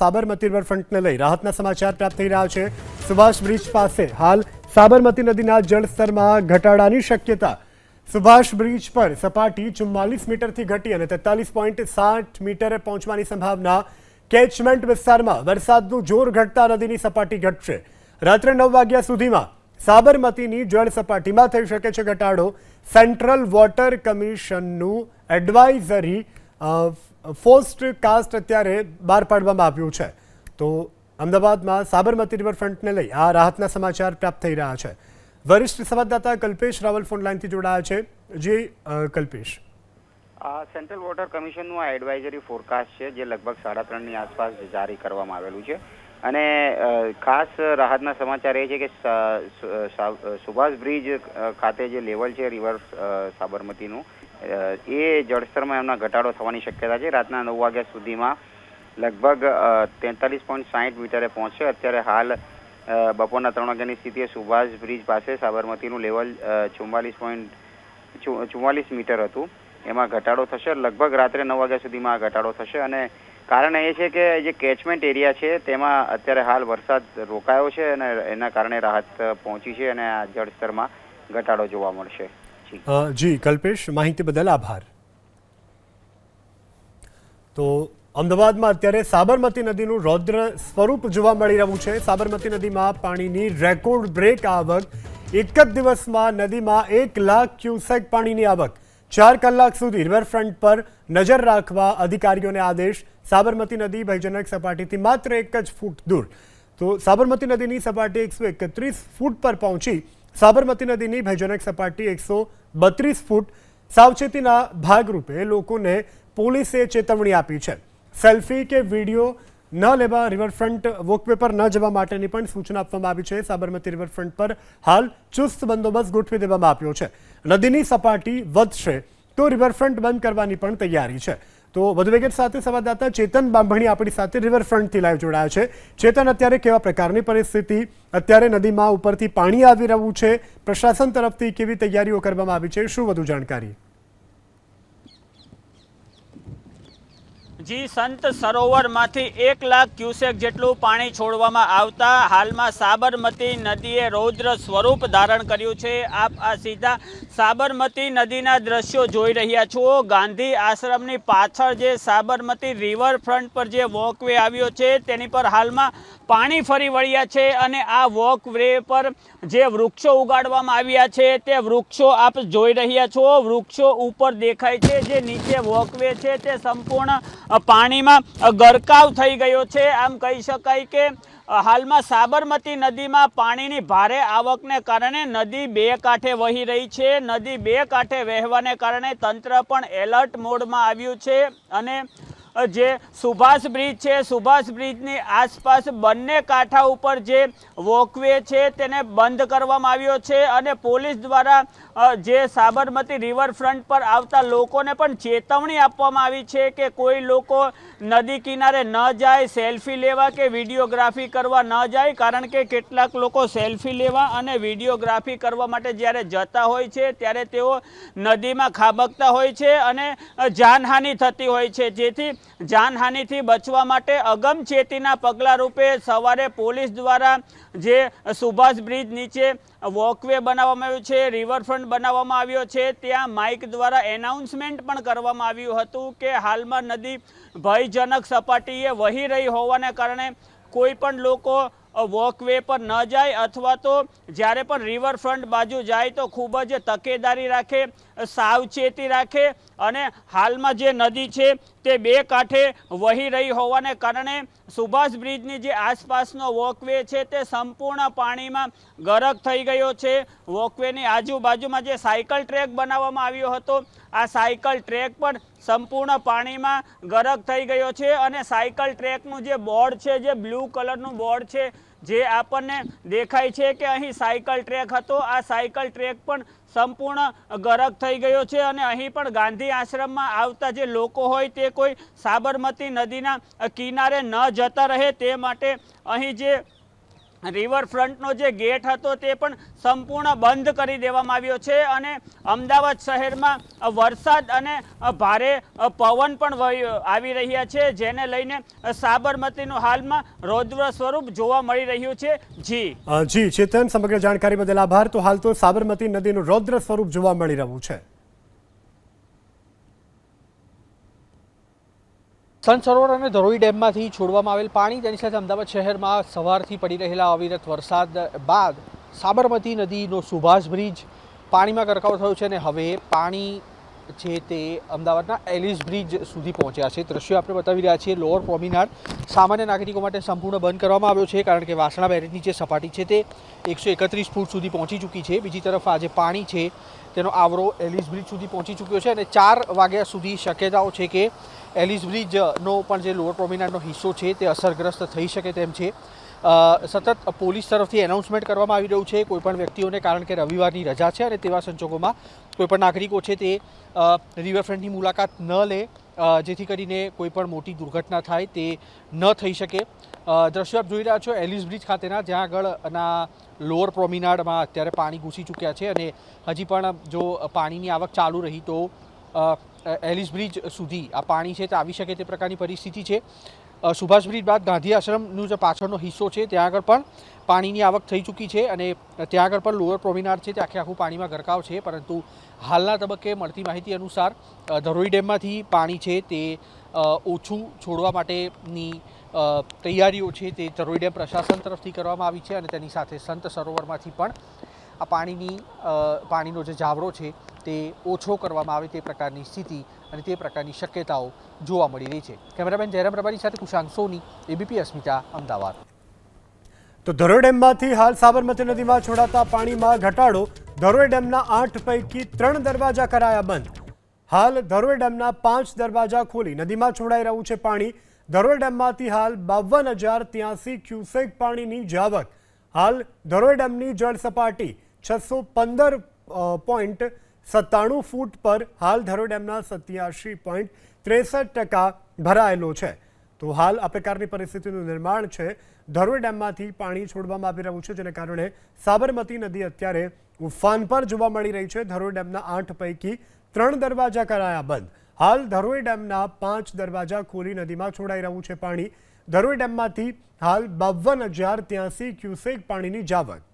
સાબરમતી રિવરફ્રન્ટને લઈ રાહતના સમાચાર પ્રાપ્ત થઈ રહ્યા છે. સુભાષ બ્રિજ પાસે હાલ સાબરમતી નદીના જળસ્તરમાં ઘટાડાની શક્યતા. સુભાષ બ્રિજ પર સપાટી ચુમ્માલીસ મીટરથી ઘટી અને તેતાલીસ પોઈન્ટ સાઠ મીટરે પહોંચવાની સંભાવના. કેચમેન્ટ વિસ્તારમાં વરસાદનું જોર ઘટતા નદીની સપાટી ઘટશે. રાત્રે નવ વાગ્યા સુધીમાં સાબરમતીની જળ સપાટીમાં થઈ શકે છે ઘટાડો. સેન્ટ્રલ વોટર કમિશનનું એડવાઇઝરી ફોસ્ટ કાસ્ટ અત્યારે બહાર પાડવામાં આવ્યું છે. તો અમદાવાદમાં સાબરમતી રિવરફ્રન્ટને લઈ આ રાહતના સમાચાર પ્રાપ્ત થઈ રહ્યા છે. વરિષ્ઠ સંવાદદાતા કલ્પેશ રાવલ ફોન લાઇનથી જોડાયા છે. જી કલ્પેશ. સેન્ટ્રલ વોટર કમિશનનું આ એડવાઇઝરી ફોરકાસ્ટ છે, જે લગભગ સાડા ત્રણની આસપાસ જારી કરવામાં આવેલું છે. અને ખાસ રાહતના સમાચાર એ છે કે સુભાષ બ્રિજ ખાતે જે લેવલ છે રિવર સાબરમતીનું એ જળસ્તરમાં એમના ઘટાડો થવાની શક્યતા છે. રાતના નવ વાગ્યા સુધીમાં લગભગ તેતાલીસ પોઈન્ટ સાહીઠ મીટરે પહોંચશે અત્યારે હાલ બપોરના ત્રણ વાગ્યાની સ્થિતિએ સુભાષ બ્રિજ પાસે સાબરમતીનું લેવલ ચુમ્માલીસ પોઈન્ટ ચુમ્માલીસ મીટર હતું. એમાં ઘટાડો થશે. લગભગ રાત્રે નવ વાગ્યા સુધીમાં આ ઘટાડો થશે. અને કારણ એ છે કે જે કેચમેન્ટ એરિયા છે, તેમાં અત્યારે હાલ વરસાદ રોકાયો છે અને એના કારણે રાહત પહોંચી છે અને આ જળસ્તરમાં ઘટાડો જોવા મળશે. જી, કલ્પેશ, માહિતી બદલ આભાર. તો અમદાવાદમાં અત્યારે સાબરમતી નદીનું રૌદ્ર સ્વરૂપ જોવા મળી રહ્યું છે. સાબરમતી નદીમાં પાણીની રેકોર્ડ બ્રેક આવક, એક જ દિવસમાં નદીમાં એક લાખ ક્યુસેક પાણીની આવક. ચાર કલાક સુધી રિવરફ્રન્ટ પર નજર રાખવા અધિકારીઓને આદેશ. સાબરમતી નદી ભયજનક સપાટીથી માત્ર એક જ ફૂટ દૂર. તો સાબરમતી નદીની સપાટી એકસો એકત્રીસ ફૂટ પર પહોંચી સાબરમતી નદીની ભયજનક સપાટી એકસો બત્રીસ ફૂટ સાવચેતીના ભાગરૂપે લોકોને પોલીસે ચેતવણી આપી છે. સેલ્ફી કે વીડિયો ન લેવા રિવરફ્રન્ટ વોકવે પર ન જવા માટેની પણ સૂચના આપવામાં આવી છે. સાબરમતી રિવરફ્રન્ટ પર હાલ ચુસ્ત બંદોબસ્ત ગોઠવી દેવામાં આવ્યો છે. નદીની સપાટી વધશે તો રિવરફ્રન્ટ બંધ કરવાની પણ તૈયારી છે. તો વધુ વિગત સાથે સંવાદદાતા ચેતન બાંભણી આપણી સાથે રિવરફ્રન્ટથી લાઈવ જોડાયા છે. ચેતન, અત્યારે કેવા પ્રકારની પરિસ્થિતિ? અત્યારે નદીમાં ઉપરથી પાણી આવી રહ્યું છે. પ્રશાસન તરફથી કેવી તૈયારીઓ કરવામાં આવી છે? શું વધુ જાણકારી? જી, સંત સરોવરમાંથી એક લાખ ક્યુસેક જેટલું પાણી છોડવામાં આવતા હાલમાં સાબરમતી નદીએ રૌદ્ર સ્વરૂપ ધારણ કર્યું છે. આપ આ સીધા સાબરમતી નદીના દ્રશ્યો જોઈ રહ્યા છો. ગાંધી આશ્રમની પાછળ જે સાબરમતી રિવરફ્રન્ટ પર જે વોકવે આવ્યો છે, તેની પર હાલમાં પાણી ફરી વળ્યા છે અને આ વોકવે પર જે વૃક્ષો ઉગાડવામાં આવ્યા છે તે વૃક્ષો આપ જોઈ રહ્યા છો. વૃક્ષો ઉપર દેખાય છે જે નીચે વોકવે છે તે સંપૂર્ણ પાણીમાં ગરકાવ થઈ ગયો છે. આમ કહી શકાય કે હાલમાં સાબરમતી નદીમાં પાણીની ભારે આવકને કારણે નદી બે કાંઠે વહી રહી છે. નદી બે કાંઠે વહેવાને કારણે તંત્ર પણ એલર્ટ મોડમાં આવ્યું છે અને જે સુભાષ બ્રિજ છે, સુભાષ બ્રિજની આસપાસ બંને કાંઠા ઉપર જે વોકવે છે તેને બંધ કરવામાં આવ્યો છે અને પોલીસ દ્વારા જે સાબરમતી રિવરફ્રન્ટ પર આવતા લોકોને પણ ચેતવણી આપવામાં આવી છે કે કોઈ લોકો નદી કિનારે ન જાય, સેલ્ફી લેવા કે વિડીયોગ્રાફી કરવા ન જાય, કારણ કે કેટલાક લોકો સેલ્ફી લેવા અને વિડીયોગ્રાફી કરવા માટે જ્યારે જતા હોય છે, ત્યારે તેઓ નદીમાં ખાબકતા હોય છે અને જાનહાનિ થતી હોય છે. જેથી જાનહાનિથી બચવા માટે અગમચેતીના પગલાં રૂપે સવારે પોલીસ દ્વારા જે સુભાષ બ્રિજ નીચે વોકવે બનાવવામાં આવ્યું છે, રિવરફ્રન્ટ બનાવવામાં આવ્યો છે, ત્યાં માઇક દ્વારા એનાઉન્સમેન્ટ પણ કરવામાં આવ્યું હતું કે હાલમાં નદી ભયજનક સપાટીએ વહી રહી હોવાને કારણે કોઈ પણ લોકો વોકવે પર ન જાય અથવા તો જ્યારે પણ રિવરફ્રન્ટ બાજુ જાય તો ખૂબ જ તકેદારી રાખે, સાવચેતી રાખે અને હાલમાં જે નદી છે તે બે કાંઠે વહી રહી હોવાને કારણે સુભાષ બ્રિજની જે આસપાસનો વોકવે છે તે સંપૂર્ણ પાણીમાં ગરક થઈ ગયો છે. વોકવેની આજુબાજુમાં જે સાયકલ ટ્રેક બનાવવામાં આવ્યો હતો, આ સાયકલ ટ્રેક પણ સંપૂર્ણ પાણીમાં ગરક થઈ ગયો છે અને સાયકલ ટ્રેકનું જે બોર્ડ છે, જે બ્લુ કલરનું બોર્ડ છે જે આપણને દેખાય છે કે અહીં સાયકલ ટ્રેક હતો. આ સાયકલ ટ્રેક પણ સંપૂર્ણ ગરક થઈ ગયો છે અને અહીં પણ ગાંધી આશ્રમમાં આવતા જે લોકો હોય તે કોઈ સાબરમતી નદીના કિનારે ન જતા રહે તે માટે અહીં જે રિવરફ્રન્ટનો જે ગેટ હતો તે પણ સંપૂર્ણ બંધ કરી દેવામાં આવ્યો છે અને અમદાવાદ શહેરમાં વરસાદ અને ભારે પવન પણ આવી રહ્યા છે, જેને લઈને સાબરમતીનું હાલમાં રૌદ્ર સ્વરૂપ જોવા મળી રહ્યું છે. જી. જી, ચેતન, સમગ્ર જાણકારી બદલ આભાર. તો હાલ તો સાબરમતી નદીનું રૌદ્ર સ્વરૂપ જોવા મળી રહ્યું છે. સંત સરોવર અને ધરોઈ ડેમમાંથી છોડવામાં આવેલ પાણી તેની સાથે અમદાવાદ શહેરમાં સવારથી પડી રહેલા અવિરત વરસાદ બાદ સાબરમતી નદીનો સુભાષ બ્રિજ પાણીમાં ગરકાવ થયો છે અને હવે પાણી છે તે અમદાવાદના એલિસ બ્રિજ સુધી પહોંચ્યા છે. દ્રશ્યો આપણે બતાવી રહ્યા છીએ. લોઅર પ્રોમિનાડ સામાન્ય નાગરિકો માટે સંપૂર્ણ બંધ કરવામાં આવ્યો છે કારણ કે વાસણા બેરેજની જે સપાટી છે તે એકસો એકત્રીસ ફૂટ સુધી પહોંચી ચૂકી છે. બીજી તરફ આજે પાણી છે તેનો આવરો એલિસ બ્રિજ સુધી પહોંચી ચૂક્યો છે અને ચાર વાગ્યા સુધી શક્યતાઓ છે કે એલિસ બ્રિજનો પણ જે લોઅર પ્રોમિનાડનો હિસ્સો છે તે અસરગ્રસ્ત થઈ શકે તેમ છે. સતત પોલીસ તરફથી એનાઉન્સમેન્ટ કરવામાં આવી રહ્યું છે. કોઈપણ વ્યક્તિઓને, કારણ કે રવિવારની રજા છે અને તેવા સંજોગોમાં કોઈપણ નાગરિકો છે તે રિવરફ્રન્ટની મુલાકાત ન લે જેથી કરીને કોઈપણ મોટી દુર્ઘટના થાય તે ન થઈ શકે. દ્રશ્ય આપ જોઈ રહ્યા છો એલિસ બ્રિજ ખાતેના, જ્યાં આગળના લોઅર પ્રોમિનાડમાં અત્યારે પાણી ઘૂસી ચૂક્યા છે અને હજી પણ જો પાણીની આવક ચાલુ રહી તો એલિસ બ્રિજ સુધી આ પાણી છે તે આવી શકે તે પ્રકારની પરિસ્થિતિ છે. સુભાષ બ્રિજ બાદ ગાંધી આશ્રમનું જે પાછળનો હિસ્સો છે, ત્યાં આગળ પણ પાણીની આવક થઈ ચૂકી છે અને ત્યાં આગળ પણ લોઅર પ્રોમિનાર છે, તે આખે આખું પાણીમાં ગરકાવ છે, પરંતુ હાલના તબક્કે મળતી માહિતી અનુસાર ધરોઈ ડેમમાંથી પાણી છે તે ઓછું છોડવા માટેની તૈયારીઓ છે તે ધરોઈ ડેમ પ્રશાસન તરફથી કરવામાં આવી છે અને તેની સાથે સંત સરોવરમાંથી પણ આ પાણીની પાણીનો જે જાવરો છે તે ઓછો કરવામાં આવે તે પ્રકારની સ્થિતિ અને તે પ્રકારની શક્યતાઓ જોવા મળી રહી છે. કેમેરામેન જયરામ રબારી સાથે કુશાંક સોની એબીપી અસ્મિતા, અમદાવાદ. તો ધરોઈ ડેમમાંથી હાલ સાબરમતી નદીમાં છોડાતા પાણીમાં ઘટાડો. ધરોઈ ડેમના આઠ પૈકી ત્રણ દરવાજા કરાયા બંધ. હાલ ધરોઈ ડેમના પાંચ દરવાજા ખોલી નદીમાં છોડાઈ રહ્યું છે પાણી. ધરોઈ ડેમમાંથી હાલ બાવન હજાર ત્યાસી ક્યુસેક પાણીની જાવક હાલ ધરોઈ ડેમની જળ સપાટી છસો પંદર પોઈન્ટ સત્તાણું ફૂટ પર હાલ ધરો ડેમના સત્યાસી પોઈન્ટ ત્રેસઠ ટકા ભરાયેલો છે. તો હાલ આ પ્રકારની પરિસ્થિતિનું નિર્માણ છે. ધરોઈ ડેમમાંથી પાણી છોડવામાં આવી રહ્યું છે, જેને કારણે સાબરમતી નદી અત્યારે ઉફાન પર જોવા મળી રહી છે. ધરોઈ ડેમના આઠ પૈકી ત્રણ દરવાજા કરાયા બંધ. હાલ ધરોઈ ડેમના પાંચ દરવાજા ખોલી નદીમાં છોડાઈ રહ્યું છે પાણી. ધરોઈ ડેમમાંથી હાલ બાવન હજાર ત્યાંસી ક્યુસેક પાણીની જાવક.